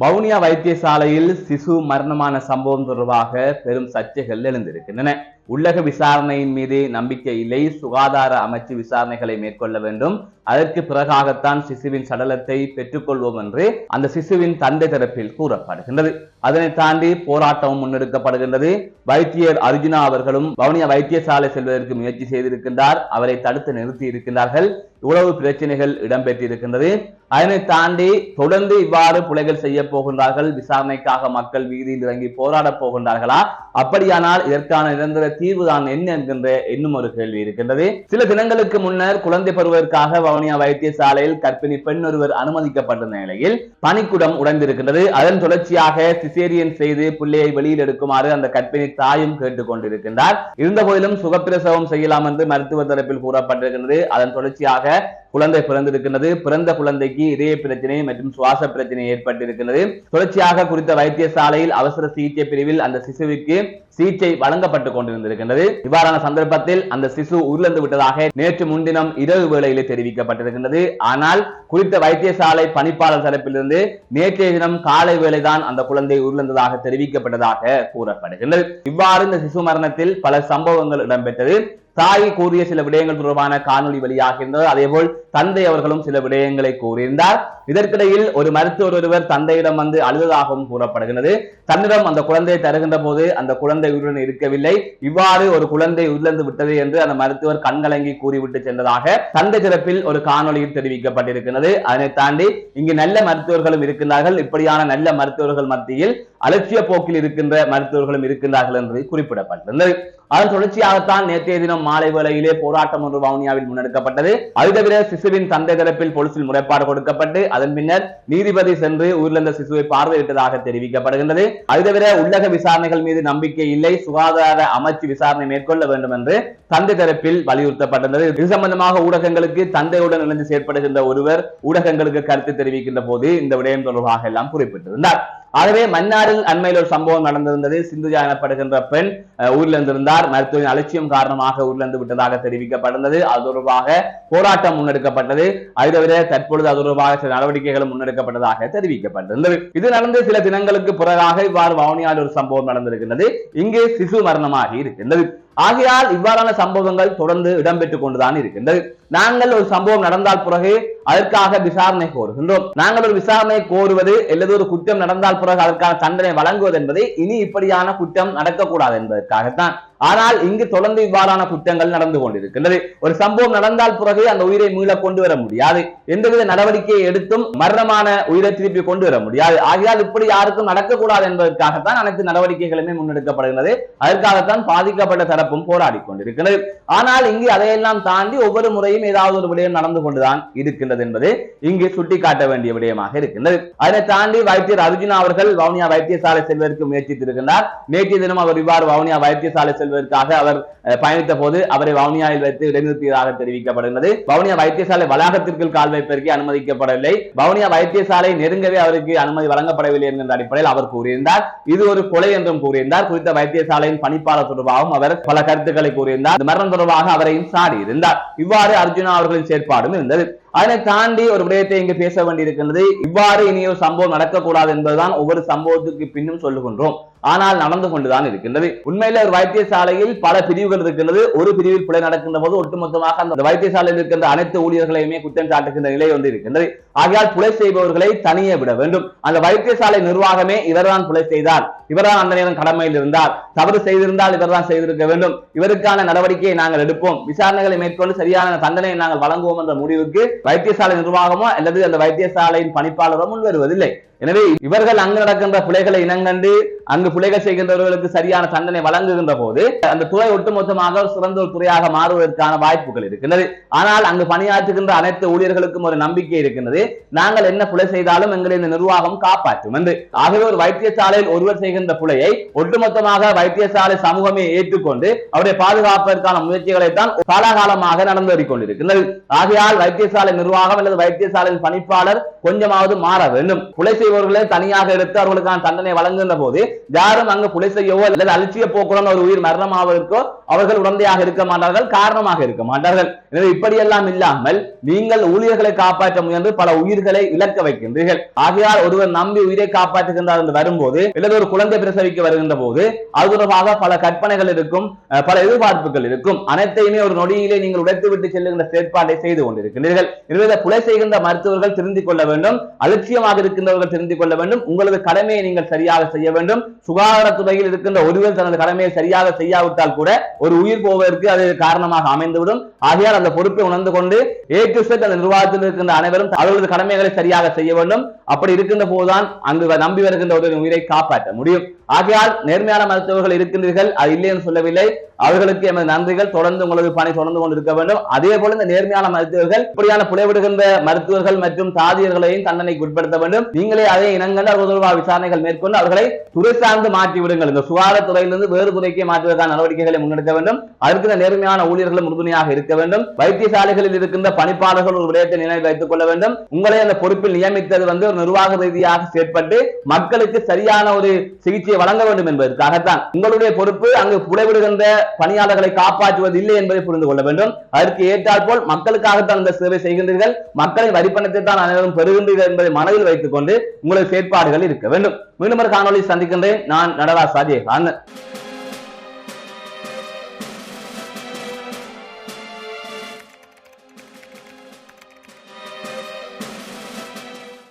வவுனியா வைத்தியசாலையில் சிசு மரணமான சம்பவம் தொடர்பாக பெரும் சர்ச்சைகள் எழுந்திருக்கின்றன. உள்ளக விசாரணையின் மீது நம்பிக்கை இல்லை சுகாதார அமைச்சு விசாரணைகளை மேற்கொள்ள வேண்டும். அதற்கு பிறகாகத்தான் சிசுவின் சடலத்தை பெற்றுக்கொள்வோம் என்று அந்த சிசுவின் தந்தை தரப்பில் கூறப்படுகின்றது. அதனை தாண்டி போராட்டமும் முன்னெடுக்கப்படுகின்றது. வைத்தியர் அர்ஜுனா அவர்களும் வவுனியா வைத்தியசாலை செல்வதற்கு முயற்சி செய்திருக்கின்றார். அவரை தடுத்து நிறுத்தி இருக்கின்றார்கள். இவ்வளவு பிரச்சனைகள் இடம்பெற்றிருக்கின்றது. அதனை தாண்டி தொடர்ந்து இவ்வாறு புலைகள் செய்ய போகின்றார்கள். விசாரணைக்காக மக்கள் வீதியில் இறங்கி போராடப் போகின்றார்களா? அப்படியானால் இதற்கான நிரந்தர தீர்வுதான் என்ன என்கின்ற இன்னும் ஒரு கேள்வி இருக்கின்றது. சில தினங்களுக்கு முன்னர் குழந்தை பருவதற்காக வவுனியா வைத்தியசாலையில் கர்ப்பிணி பெண் ஒருவர் அனுமதிக்கப்பட்டிருந்த நிலையில் பனிக்குடம் உடைந்திருக்கின்றது. அதன் தொடர்ச்சியாக சிசேரியன் செய்து பிள்ளையை வெளியில் எடுக்குமாறு அந்த கர்ப்பிணி தாயும் கேட்டுக் கொண்டிருக்கின்றார். இருந்த போதிலும் சுகப்பிரசவம் செய்யலாம் என்று மருத்துவ தரப்பில் கூறப்பட்டிருக்கின்றது. அதன் தொடர்ச்சியாக குழந்தை பிறந்திருக்கின்றது. பிறந்த குழந்தைக்கு இதய பிரச்சனை மற்றும் சுவாச பிரச்சனை ஏற்பட்டிருக்கிறது தொடர்ச்சியாக குறித்த வைத்தியசாலையில் அவசர சிகிச்சை பிரிவில் அந்த சிசுவுக்கு சிகிச்சை வழங்கப்பட்டுக் கொண்டிருந்திருக்கின்றது இவ்வாறான சந்தர்ப்பத்தில் அந்த சிசு உயிரிழந்து விட்டதாக நேற்று முன்தினம் இரவு வேளையிலே தெரிவிக்கப்பட்டிருக்கின்றது. ஆனால் குறித்த வைத்தியசாலை பணிப்பாளர் தரப்பிலிருந்து நேற்றைய தினம் காலை வேளைதான் அந்த குழந்தை உயிரிழந்ததாக தெரிவிக்கப்பட்டதாக கூறப்படுகின்றது. இவ்வாறு இந்த சிசு மரணத்தில் பல சம்பவங்கள் இடம்பெற்றது. தாய் கூறிய சில விடயங்கள் தொடர்பான காணொலி வெளியாகின்றது. அதேபோல் தந்தை அவர்களும் சில விடயங்களை கூறியிருந்தார். இதற்கிடையில் ஒரு மருத்துவர் ஒருவர் தந்தையிடம் வந்து அழுததாகவும் கூறப்படுகிறது தன்னிடம் அந்த குழந்தையை தருகின்ற போது அந்த குழந்தை உயிருடன் இருக்கவில்லை. இவ்வாறு ஒரு குழந்தை உயிரிழந்து விட்டது என்று அந்த மருத்துவர் கண்கலங்கி கூறிவிட்டு சென்றதாக தந்தை சிறப்பில் ஒரு காணொலியில் தெரிவிக்கப்பட்டிருக்கிறது அதனை தாண்டி இங்கு நல்ல மருத்துவர்களும் இருக்கின்றார்கள். இப்படியான நல்ல மருத்துவர்கள் மத்தியில் அலட்சிய போக்கில் இருக்கின்ற மருத்துவர்களும் இருக்கின்றார்கள் என்று குறிப்பிடப்பட்டிருந்தது. அதன் தொடர்ச்சியாகத்தான் நேற்றைய தினம் மாலை வேளையிலே போராட்டம் ஒன்று வவுனியாவில் முன்னெடுக்கப்பட்டது. அது தவிர சிசுவின் தந்தை தரப்பில் போலீசில் முறைப்பாடு கொடுக்கப்பட்டு அதன் பின்னர் நீதிபதி சென்று உயிரிழந்த சிசுவை பார்வையிட்டதாக தெரிவிக்கப்படுகின்றது. அது தவிர உள்ளக விசாரணைகள் மீது நம்பிக்கை இல்லை சுகாதார அமைச்சு விசாரணை மேற்கொள்ள வேண்டும் என்று தந்தை தரப்பில் வலியுறுத்தப்பட்டிருந்தது. இது சம்பந்தமாக ஊடகங்களுக்கு தந்தையுடன் இணைந்து செயற்படுகின்ற ஒருவர் ஊடகங்களுக்கு கருத்து தெரிவிக்கின்ற போது இந்த விடயம் தொடர்பாக எல்லாம் குறிப்பிட்டிருந்தார். ஆகவே மன்னாரில் அண்மையில் ஒரு சம்பவம் நடந்திருந்தது. சிந்துஜா எனப்படுகின்ற பெண் அஹ், உயிரிழந்திருந்தார் மருத்துவரின் அலட்சியம் காரணமாக உயிரிழந்து விட்டதாக தெரிவிக்கப்பட்டிருந்தது அது தொடர்பாக போராட்டம் முன்னெடுக்கப்பட்டது. அது தவிர தற்பொழுது அது தொடர்பாக சில நடவடிக்கைகளும் முன்னெடுக்கப்பட்டதாக தெரிவிக்கப்பட்டிருந்தது. இது நடந்து சில தினங்களுக்கு பிறகாக இவ்வாறு வவுனியாவில் ஒரு சம்பவம் நடந்திருக்கின்றது. இங்கே சிசு மரணமாகி இருக்கின்றது. ஆகையால் இவ்வாறான சம்பவங்கள் தொடர்ந்து இடம்பெற்றுக் கொண்டுதான் இருக்கின்றது நாங்கள் ஒரு சம்பவம் நடந்தால் பிறகு அதற்காக விசாரணை கோருகின்றோம். நாங்கள் ஒரு விசாரணை கோருவது அல்லது ஒரு குற்றம் நடந்தால் பிறகு அதற்கான தண்டனை வழங்குவது என்பது இனி இப்படியான குற்றம் நடக்கக்கூடாது என்பதற்காகத்தான். ஆனால் இங்கு தொடர்ந்து இவ்வாறான குற்றங்கள் நடந்து கொண்டிருக்கின்றது. ஒரு சம்பவம் நடந்தால் பிறகு அந்த உயிரை மீள கொண்டு வர முடியாது. எந்தவித நடவடிக்கையை எடுத்தும் மரணமான உயிரை திருப்பி கொண்டு வர முடியாது. ஆகையால் இப்படி யாருக்கும் நடக்கக்கூடாது என்பதற்காகத்தான் அனைத்து நடவடிக்கைகளுமே முன்னெடுக்கப்படுகிறது. அதற்காகத்தான் பாதிக்கப்பட்ட தரப்பும் போராடி கொண்டிருக்கிறது. ஆனால் இங்கு அதையெல்லாம் தாண்டி ஒவ்வொரு முறையும் ஏதாவது ஒரு விடயம் நடந்து கொண்டுதான் இருக்கின்றது என்பது இங்கு சுட்டிக்காட்ட வேண்டிய விடயமாக இருக்கின்றது. அதனை தாண்டி வைத்தியர் அர்ஜுனா அவர்கள் வவுனியா வைத்தியசாலை செல்வதற்கு முயற்சித்திருக்கின்றார். நேற்றைய தினம் அவர் இவ்வாறு வவுனியா வைத்தியசாலை செல்வதற்காக அவர் பயணித்த போது அவரை வவுனியாவில் வைத்து இடைநிறுத்தியதாக தெரிவிக்கப்படுகிறது. வவுனியா வைத்தியசாலை வளாகத்திற்குள் கால் வைப்பதற்கு அனுமதிக்கப்படவில்லை. வவுனியா வைத்தியசாலை நெருங்கவே அவருக்கு அனுமதி வழங்கப்படவில்லை என்கின்ற அடிப்படையில் அவர் கூறியிருந்தார். இது ஒரு கொலை என்றும் கூறியிருந்தார். குறித்த வைத்தியசாலையின் பணிப்பாளர் தொடர்பாகவும் அவர் பல கருத்துக்களை கூறியிருந்தார். மரணம் தொடர்பாக அவரையும் சாடி இருந்தார் இவ்வாறு அர்ஜுனா அவர்களின் செயற்பாடும் இருந்தது. அதனை தாண்டி ஒரு விடயத்தை இங்கு பேச வேண்டியிருக்கின்றது. இவ்வாறு இனி ஒரு சம்பவம் நடக்கக்கூடாது என்பதுதான் ஒவ்வொரு சம்பவத்துக்கு பின்னும் சொல்லுகின்றோம். ஆனால் நடந்து கொண்டுதான் இருக்கின்றது. உண்மையில ஒரு வைத்தியசாலையில் பல பிரிவுகள் இருக்கின்றது. ஒரு பிரிவில் பிழை நடக்கின்ற போது ஒட்டுமொத்தமாக அந்த வைத்தியசாலையில் இருக்கின்ற அனைத்து ஊழியர்களையுமே குற்றம் சாட்டுகின்ற நிலை வந்து இருக்கின்றது. ஆகையால் புலை செய்பவர்களை தனியே விட வேண்டும். அந்த வைத்தியசாலை நிர்வாகமே இவர்தான் புலை செய்தார். இவர்தான் அந்த நேரம் கடமையில் இருந்தார். தவறு செய்திருந்தால் இவர்தான் செய்திருக்க வேண்டும். இவருக்கான நடவடிக்கையை நாங்கள் எடுப்போம். விசாரணைகளை மேற்கொண்டு சரியான தண்டனையை நாங்கள் வழங்குவோம் என்ற முடிவுக்கு வைத்தியசாலை நிர்வாகமோ அல்லது அந்த வைத்தியசாலையின் பணிப்பாளரோ முன் வருவதில்லை எனவே இவர்கள் அங்கு நடக்கின்ற பிழைகளை இனங்கண்டு அங்கு பிழைகள் செய்கின்றவர்களுக்கு சரியான தண்டனை வழங்குகின்ற போது அந்த துறை ஒட்டுமொத்தமாக சிறந்த ஒரு துறையாக மாறுவதற்கான வாய்ப்புகள் இருக்கின்றது. ஆனால் அங்கு பணியாற்றுகின்ற அனைத்து ஊழியர்களுக்கும் ஒரு நம்பிக்கை இருக்கின்றது. நாங்கள் என்ன பிழை செய்தாலும் எங்களை இந்த நிர்வாகம் காப்பாற்றும் என்று. ஆகவே ஒரு வைத்தியசாலையில் ஒருவர் செய்கின்ற பிழையை ஒட்டுமொத்தமாக வைத்தியசாலை சமூகமே ஏற்றுக்கொண்டு அவருடைய பாதுகாப்பதற்கான முயற்சிகளை தான் காலாகாலமாக நடந்து கொண்டிருக்கின்றது. ஆகையால் வைத்தியசாலை நிர்வாகம் அல்லது வைத்தியசாலையின் பணிப்பாளர் கொஞ்சமாவது மாற வேண்டும். பிழை செய்பவர்களை தனியாக எடுத்து அவர்களுக்கான தண்டனை வழங்குகின்ற போது யாரும் அங்கு புலை செய்யவோ அல்லது அலட்சிய போக்குடன் ஒரு உயிர் மரணமாவதற்கோ அவர்கள் உடந்தையாக இருக்க மாட்டார்கள் காரணமாக இருக்க மாட்டார்கள். எனவே இப்படியெல்லாம் இல்லாமல் நீங்கள் ஊழியர்களை காப்பாற்ற முயன்று பல உயிர்களை இழக்க வைக்கின்றீர்கள். ஆகையால் ஒருவர் நம்பி உயிரை காப்பாற்றுகின்றார் என்று வரும்போது அல்லது ஒரு குழந்தை பிரசவிக்க வருகின்ற போது அது தொடர்பாக பல கற்பனைகள் இருக்கும் பல எதிர்பார்ப்புகள் இருக்கும். அனைத்தையுமே ஒரு நொடியிலே நீங்கள் உடைத்து விட்டு செல்லுகின்ற செயற்பாட்டை செய்து கொண்டிருக்கின்றீர்கள். எனவே புலை செய்கின்ற மருத்துவர்கள் திருந்திக் கொள்ள வேண்டும். அலட்சியமாக இருக்கின்றவர்கள் திருந்திக் கொள்ள வேண்டும். உங்களது கடமையை நீங்கள் சரியாக செய்ய வேண்டும். சுகாதாரத்துறையில் இருக்கின்ற ஒருவர் தனது கடமையை சரியாக செய்யாவிட்டால் கூட ஒரு உயிர் போவதற்கு அது காரணமாக அமைந்துவிடும். ஆகையால் அந்த பொறுப்பை உணர்ந்து கொண்டு ஏ டு செட் அந்த நிர்வாகத்தில் இருக்கின்ற அனைவரும் அவர்களது கடமைகளை சரியாக செய்ய வேண்டும். அப்படி இருக்கின்ற போதுதான் அங்கு நம்பி வருகின்ற ஒரு உயிரை காப்பாற்ற முடியும். ஆகையால் நேர்மையான மருத்துவர்கள் இருக்கின்றீர்கள். அது இல்லை என்று சொல்லவில்லை. அவர்களுக்கு எமது நன்றிகள். தொடர்ந்து உங்களது பணி தொடர்ந்து கொண்டு இருக்க வேண்டும். அதே போல இந்த நேர்மையான மருத்துவர்கள் இப்படியான புலவிடுகின்ற மருத்துவர்கள் மற்றும் தாதியர்களையும் தண்டனைக்கு உட்படுத்த வேண்டும். நீங்களே அதே இனங்கள் அது தொடர்பாக விசாரணைகள் மேற்கொண்டு அவர்களை துறை சார்ந்து மாற்றி விடுங்கள். இந்த சுகாதார துறையிலிருந்து வேறு துறைக்கு மாற்றுவதற்கான நடவடிக்கைகளை முன்னெடுக்க வேண்டும். அதற்கு இந்த நேர்மையான ஊழியர்களும் உறுதுணையாக இருக்க வேண்டும். வைத்தியசாலைகளில் இருக்கின்ற பணிப்பாளர்கள் ஒரு விடயத்தை நினைவில் வைத்துக் கொள்ள வேண்டும். உங்களை அந்த பொறுப்பில் நியமித்தது வந்து ஒரு நிர்வாக ரீதியாக செயற்பட்டு மக்களுக்கு சரியான ஒரு சிகிச்சையை வழங்க வேண்டும் என்பதற்காகத்தான். உங்களுடைய பொறுப்பு அங்கு புலைவிடுகின்ற பணியாளர்களை காப்பாற்றுவது இல்லை என்பதை புரிந்து கொள்ள வேண்டும். அதற்கு ஏற்றால் போல் மக்களுக்காகத்தான் இந்த சேவை செய்கின்றீர்கள். மக்களின் வரிப்பணத்தை தான் அனைவரும் பெறுகின்றீர்கள் என்பதை மனதில் வைத்துக் கொண்டு உங்களது செயற்பாடுகள் இருக்க வேண்டும். மீண்டும் ஒரு காணொலி சந்திக்கின்றேன். நான் நடராசாஜே ஆனந்த்